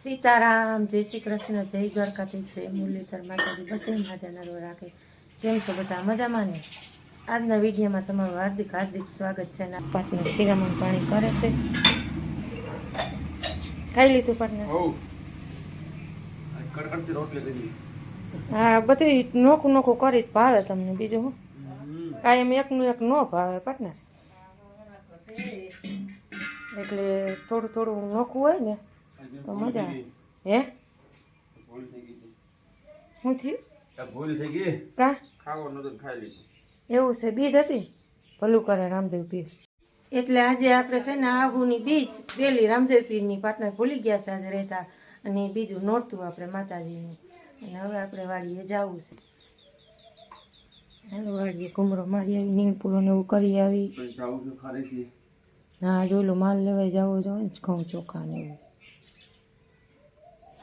સીતારામ જય શ્રી કૃષ્ણ જય દ્વારકાથી જય મુરલીધર માતાજી બધે માજા નરો રાખે. કેમ છો બધા? મજામાં ને? આજના વિડીયોમાં તમારું હાર્દિક હાર્દિક સ્વાગત છે પાટને શિરામણ પાણી કરે છે. ખાઈ લીધું કરી. હા બધી નોખું નોખું કરી જ ભાવે તમને બીજું હું? કાયમ એકનું એક ન ભાવે પાટને એટલે થોડું થોડું નોખું હોય ને તો મજા હે. શું થયું? ભૂલ થઈ ગઈ? કા? ખાવો નતું ખાઈ લીધું. એવું છે બીજ હતી? ભલું કરે રામદેવ પીર. એટલે આજે આપણે છે ને આહુની બીજ પેલી રામદેવ પીરની પાટનર ભૂલી ગયા છે આજે રહેતા. અને બીજું નોરતું આપણે માતાજીનું. અને હવે આપણે વાડીએ જવું છે. હાલો વાડીએ કુમરો મારી આવી નીણપુરો ને એવું કરી આવી. ના જોયેલું માલ લેવાય જવું જોઈએ ઘઉં ચોખા ને એવું.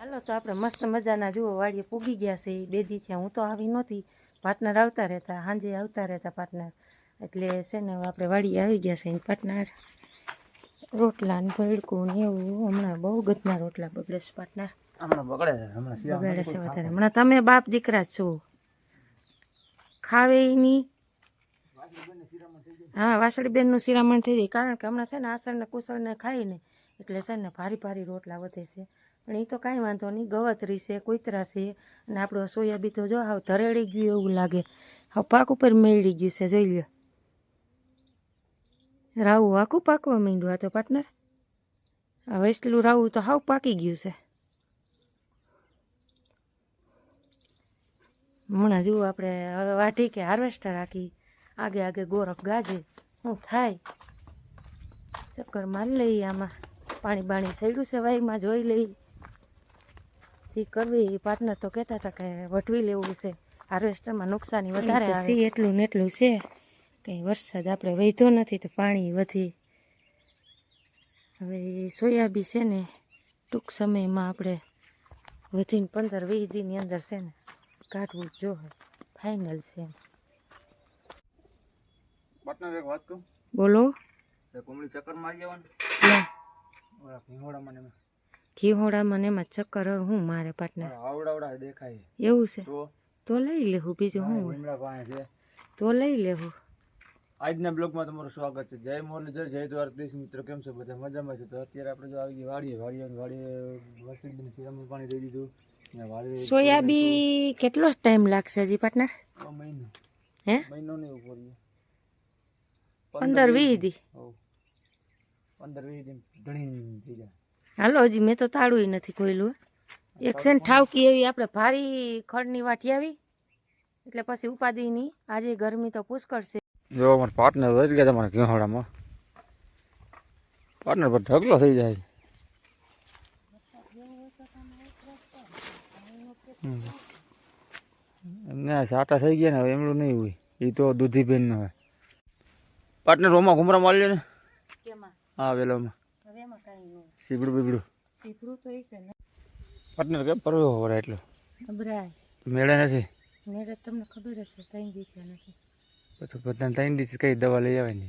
હાલો તો આપણે મસ્ત મજાના જુઓ વાડીએ પૂગી ગયા છે. બેદી છે હું તો આવી નહોતી. પાર્ટનર આવતા રહેતા સાંજે આવતા રહેતા પાર્ટનર. એટલે છે ને આપણે વાડીએ આવી ગયા છે. પાર્ટનર રોટલા ને ભડકું ને એવું. હમણાં બહુ ગતના રોટલા બગડે છે પાર્ટનર. હમણાં બગડે છે હમણાં બગાડે છે વધારે. હમણાં તમે બાપ દીકરા છો. ખાવે નહીં હા વાસળીબેનનું શિરામણ થઈ જાય. કારણ કે હમણાં છે ને આસળને ને કુસળ ને. ખાઈને એટલે છે ને ભારી ભારી રોટલા વધે છે. પણ એ તો કાંઈ વાંધો નહીં, ગવતરી છે, કુતરા છે અને આપણું સોયાબી તો જો હાવ ધરેડી ગયું એવું લાગે. હાવ પાક ઉપર મેળી ગયું છે, જોઈ લ્યો. રાવું આખું પાકવા માંડ્યું આ તો પાર્ટનર આ વેસ્ટલું રાવું તો હાવ પાકી ગયું છે. હમણાં જુઓ આપણે હવે વાઢી કે હાર્વેસ્ટર રાખી આગે આગે ગોરખ ગાજે. શું થાય? ચક્કર મારી લઈએ આમાં. પાણી બાણી સડ્યું છે વાઈમાં જોઈ લઈ જે કરવી પાર્ટનર તો કહેતા હતા કે વટવી લેવું છે. હાર્વેસ્ટરમાં નુકસાની વધારે આવે. એટલું ને એટલું છે. કંઈ વરસાદ આપણે વધ્યો નથી તો પાણી વધી. હવે સોયાબી છે ને ટૂંક સમયમાં આપણે વધીને પંદર વીસ દિનની અંદર છે ને કાઢવું જ ફાઇનલ છે પાર્ટનર એક વાત કહું? બોલો. એ કોમડી ચક્કર મારી જવાનું? ઓલા એમાં. મને એમાં ચક્કર હું મારે પાર્ટનર ઓલા આવડાવડા દેખાય. એવું છે? તો? તો લઈ લેવું બીજું હું તો લઈ લેવું આજના બ્લોગમાં તમારું સ્વાગત છે. જય મુરલીધર જય દ્વારકાધીશ મિત્રો. કેમ છો બધા? મજામાં છે? તો અત્યારે આપણે જો આવી ગઈ વાડીએ વાડીએ વાડીએ વરસાદનું શિરામણ પાણી દઈ દીધું સોયાબી કેટલો ટાઈમ લાગશે હજી પાર્ટનર મહિનો. હે? મહિનો નહીં ઉપર. પંદર વીસ દી. પંદર વીસ દિન ઘણી થઈ જાય હાલો હજી મેં તો તાળું નથી ખોયલું એક છે ને ઠાવકી એવી આપણે ભારી ખડની વાટી આવી એટલે પછી ઉપાધિ નહીં. આજે ગરમી તો પુષ્કળ છે. જો અમારા પાર્ટનર રહી ગયા તમારા ઘેહોડામાં પાર્ટનર પર ઢગલો થઈ જાય. એમને સાટા થઈ ગયા ને હવે એમનું નહીં હોય. એ તો દૂધી બેન હોય. પાર્ટનર રોમાં ઘુમરા મારી લે ને હા વેલોમાં. નહીં સીબડું સીપડું તો એ છે ને. પાર્ટનર કેમ પરવો હોરા એટલો? અબરાય. મેળે નથી? મેળે તમને ખબર હશે ત્રણ છે નથી. પછી બધાને ત્રણ દિવસ કઈ દવા લઈ આવે ને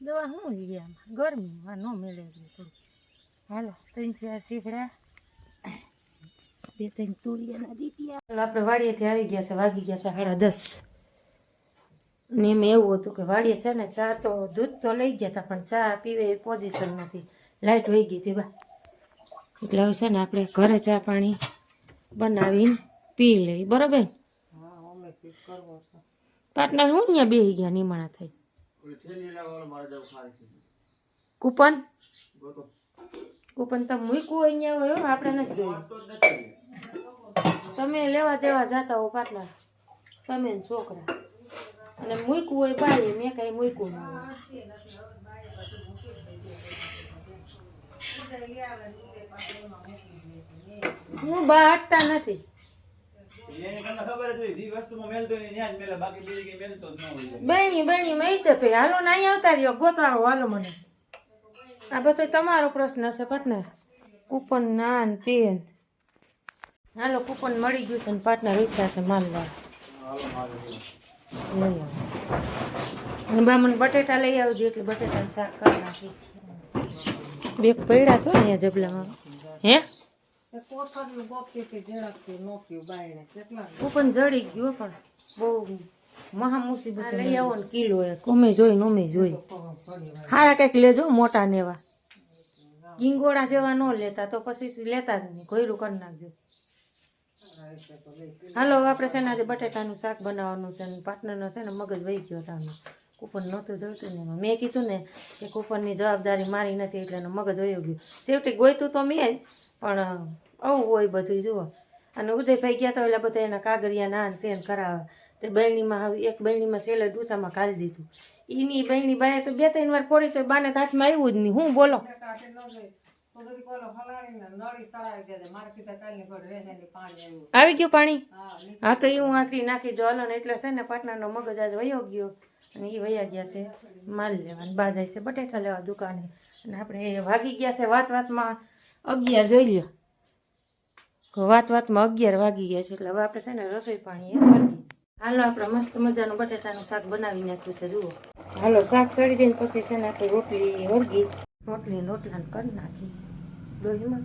દવા શું લઈ આમાં? ગરમી આ ન મેળે થોડું હાલો ત્રણ ચાર સીફડા બે ત્રણ તુરિયાના દીપિયા આપણે વાડીએથી આવી ગયા છે વાગી ગયા છે સાડા દસ. ને એમ એવું હતું કે વાડીએ છે ને ચા તો દૂધ તો લઈ ગયા હતા પણ ચા પીવે એ પોઝિશન નથી લાઇટ વહી ગઈ હતી બા. એટલે હવે છે ને આપણે ઘરે ચા પાણી બનાવીને પી લઈ બરાબર? પાર્ટનર હું ત્યાં બેસી ગયા નિમાણા થઈ કૂપન? કૂપન તમે મૂક્યું અહીંયા હોય આપણે નથી જોયું. તમે લેવા દેવા જતા હો પાટલા તમે છોકરા. અને મૂક્યું હોય બાઈ મેં કાંઈ મૂક્યું ન હોય હું બાટતા નથી. બહેની બહેની મેં છે ભાઈ હાલો ના આવતા રહ્યો ગોતાળો હાલો મને. આ બધો તમારો પ્રશ્ન છે પાર્ટનર કૂપન ના ને તે હાલો કૂપન મળી ગયું છે ને પાર્ટનર ઉઠ્યા છે આવો. અને બા મને બટેટા લઈ આવજો એટલે બટેટાનું શાક કરી નાખી બેગ પડ્યા તો અહીંયા જબલામાં. હે? પણ જડી ગયો પણ બહુ મહા મુસીબત લઈ આવો ને કિલો એક જોઈ નોમે જોઈ. હારા કંઈક લેજો મોટા ને એવા ગીંગોડા જેવા ન લેતા તો પછી લેતા જ નહીં ઘોયરું કરી નાખજો. હાલો આપણે છે ને આજે બટેટાનું શાક બનાવવાનું છે ને પાર્ટનરનો છે ને મગજ વહી ગયો તાનો કૂપન નહોતું જોઈતું ને મેં કીધું ને કે કૂપનની જવાબદારી મારી નથી એટલે એનું મગજ વયું ગયું. સેફટી ગોયતું તો મેં જ પણ આવું હોય બધું જુઓ. અને ઉદયભાઈ ગયા તો એટલે બધા એના કાગરિયા ના તેને કરાવે. તે બહેણીમાં એક બહેણીમાં છેલ્લે ડૂસામાં ખાલી દીધું. એની બહેણી બાએ તો બે ત્રણ વાર પડી તો બાને હાથમાં આવ્યું જ નહીં. હું બોલો? આવી ગયું પાણી? હા તો એ હું આખી નાખી દો હાલો ને એટલે છે ને પાટણાનો મગજ આજ વયો ગયો. અને એ વયા ગયા છે માલ લેવા અને બા જાય છે બટેટા લેવા દુકાને. અને આપણે એ વાગી ગયા છે વાત વાતમાં અગિયાર જોઈ લ્યો. વાત વાતમાં અગિયાર વાગી ગયા છે એટલે હવે આપણે છે ને રસોઈ પાણી એ કરવી હાલો આપણે મસ્ત મજાનું બટેટાનું શાક બનાવી નાખ્યું છે જુઓ. હાલો શાક ચડી દઈને પછી છે ને આપણે રોટલી વળગી. રોટલી રોટલા કરી નાખી. દોહીમાં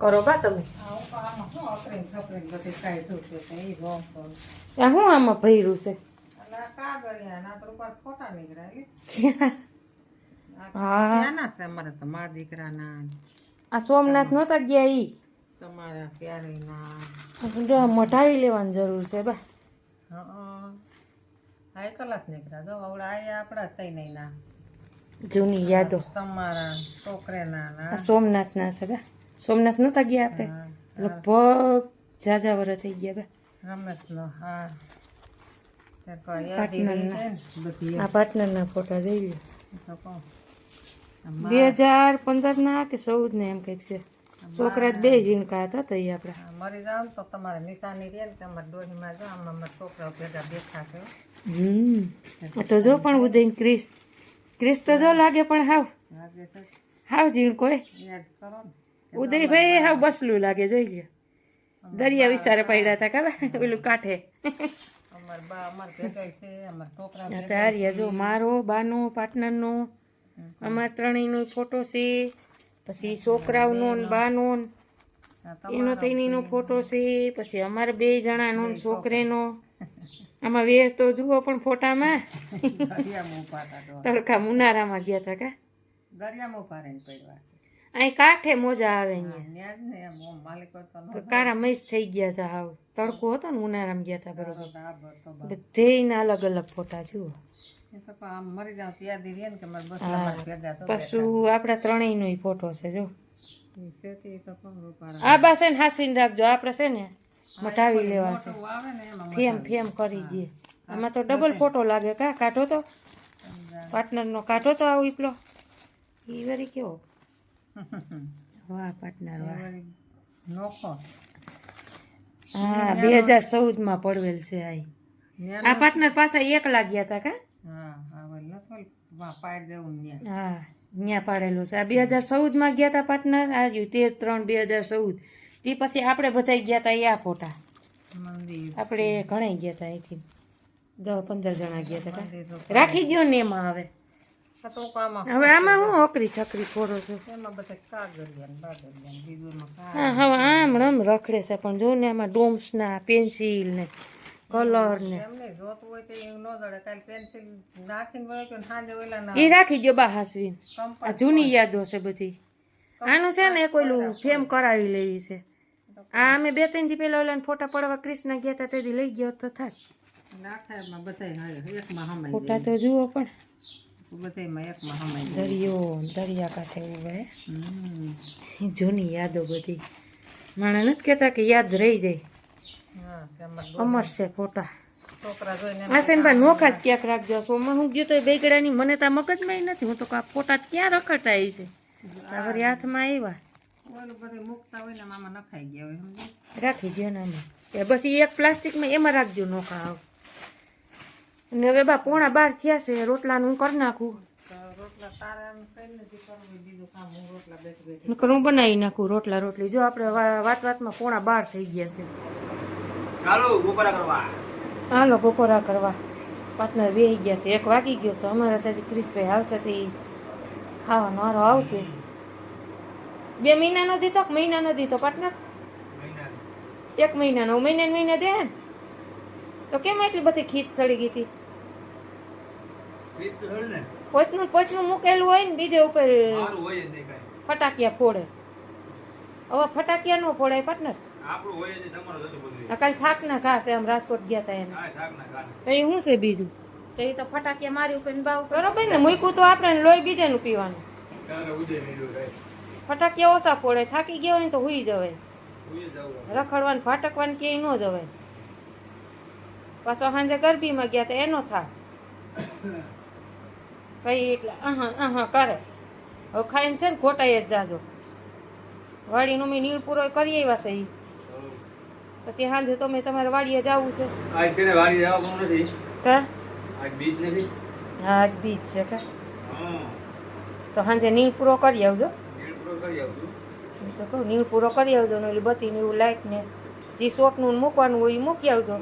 કરો બા તમે. શું આમાં ભર્યું છે? આ સોમનાથ નહોતા ગયા ઈ? તમારા મઢાવી લેવાની જરૂર છે બા. હા કલાસ નીકળ્યા. જો આવડા આયા આપણા તઈ નહીં ના જૂની યાદો. તમારા છોકરેના સોમનાથના છે બા. સોમનાથ નહોતા ગયા આપણે? લગભગ ઝાઝા વર થઈ ગયા બા. રમેશનો હા. આ ફોટા બે હજાર પંદરના કે ચૌદ ને એમ કંઈક છે. છોકરા બે ઝીણકા હતા તો એ આપણા મરી જાવ તો તમારે નિશાની રહે ને તમારે ડોહીમાં જાઓ આમાં અમારા છોકરાઓ ભેગા બેઠા છે હમ. તો જો પણ ઉદય ક્રિસ ક્રિસ તો જો લાગે પણ હાવ. હાવ યાદ ઉદયભાઈ હાવ બસલું લાગે જોઈ લ્યો. દરિયા વિસ્તારે પડ્યા હતા ખબર? ઓલું કાંઠે. અમારા બા અમારે ભેગા છે અમારા છોકરા ભેગા તારિયા મારો બાનો પાર્ટનરનો અમાર ત્રણેયનો ફોટો છે પછી છોકરાઓનો ને બાનો એનો તેનીનો ફોટો છે પછી અમારે બે જણાનો ને છોકરેનો. આમાં વે તો જુઓ પણ ફોટામાં. તડકા મુનારામાં ગયા હતા કા? દરિયામાં પારે પડ્યા. અહીં કાંઠે મોજા આવે અહીંયા. કારા મૈસ થઈ ગયા હતા આવ. તડકો હતો ને ઉનાળામાં ગયા હતા બરોબર. તો અલગ અલગ ફોટા જુઓ. પશુ આપણા ત્રણેયનો ફોટો છે જો આ બા છે ને હાસવીને રાખજો. આપણે છે ને મટાવી લેવા છે. ફેમ ફેમ કરી દઈએ આમાં તો ડબલ ફોટો લાગે. કા કાઢો તો? પાર્ટનરનો કાઢો તો આવું ઈપલો. ઈ વરી કેવો? વાહ પાર્ટનર વાહ. નોખો હા બે હજાર ચૌદમાં પડવેલ છે આ આ પાર્ટનર પાછા એક લાગ્યા હતા કા? હા ત્યાં. પાડેલું છે. આ બે હજાર ચૌદમાં ગયા હતા પાર્ટનર આ તેર ત્રણ બે હજાર ચૌદ. તે પછી આપણે બધા ગયા હતા એ આ ફોટા આપણે ઘણા ગયા હતા અહીંથી. દસ પંદર જણા ગયા હતા રાખી દો ને એમાં હવે. હવે આમાં હું ઓકરી છકરી ફોડો છું? હા હવે આમ રમ રખડે છે પણ જો ને આમાં ડોમ્સના પેન્સિલ ને કલર ને એમ નહીં જોતું હોય તો એવું ન જડે. કાલે પેન્સિલ નાખીને વયો ગયો ને સાંજે ઓલા ના એ રાખી દો બા હાસવીન. આ જૂની યાદો છે બધી. આનું છે ને એક ઓલું ફેમ કરાવી લેવી છે. આ અમે બે ત્રણથી પહેલા ઓલા ફોટા પડવા કૃષ્ણ ગયા હતા તેથી લઈ ગયો તો થાય ફોટા તો જુઓ પણ. દરિયો ને દરિયા કાંઠે ઊભા હે જૂની યાદો બધી. માણે નથી કહેતા કે યાદ રહી જાય. હા અમર છે ફોટા. આસેનભાઈ નોખા જ ક્યાંક રાખજો. સોમાં હું ગયો તો એ બેગડાની મને તો મગજમાં નથી. હું તો આ ફોટા ક્યાં રખડતા છે? હાથમાં આવ્યા ઓલું હોય ને ગયા હોય રાખી દો ને એ પછી એક પ્લાસ્ટિકમાં એમાં રાખજો નોખા આવ. અને હવે બા પોણા બાર થયા છે રોટલાનું કરી નાખું. નથી હું બનાવી નાખું રોટલા રોટલી. જો આપણે વાત વાતમાં પોણા બાર થઈ ગયા છે. હાલો બપોરા કરવા. પાર્ટનર વેહી ગયા છે. એક વાગી ગયો તો અમારે ત્યાંથી ક્રિશભાઈ આવશે તે ખાવાનો વારો આવશે. બે મહિનાનો દીધો મહિના મહિનાનો દીધો પાર્ટનર? એક મહિનાનો મહિને ને મહિને દે તો કેમ એટલી બધી ખીચ સડી ગઈ હતી તો ને પોચનું પોચનું મૂકેલું હોય ને બીજે ઉપર ફટાકિયા ફોડે. હવે ફટાકિયા નો ફોડાય પાર્ટનર કાલ થાક ના ઘાસ એમ રાજકોટ ગયા હતા એને થાક તો એ શું છે બીજું? તો એ તો ફટાકિયા મારી ઉપર બાવ બરોબર ને? મૂક્યું તો આપણે ને બીજે નું પીવાનું. ફટાકિયા ઓછા ફોડે થાકી ગયો હોય ને તો હુઈ જવાય. રખડવાનું ફાટકવાનું ક્યાંય ન જવાય. પાછો સાંજે ગરબીમાં ગયા તો એનો થા કઈ એટલે આહા આહા કરે. હવે ખાઈને છે ને ખોટાઈ જ જાજો. વાડીનો મેં નીળ પૂરો કરી આવ્યા છે એ પછી સાંજે તો મેં તમારે વાડીએ જવું છે. આજ તેને વાડી જવાનું નથી. કા આજ બીજ નથી. હા આજ બીજ છે કા? તો સાંજે નીળ પૂરો કરી આવજો. નીળ પૂરો કરી આવશું તો કહું નીળ પૂરો કરી આવજો ને ઓલી બત્તી ને એવું લાઈટ ને જે શોટનું મૂકવાનું હોય એ મૂકી આવજો.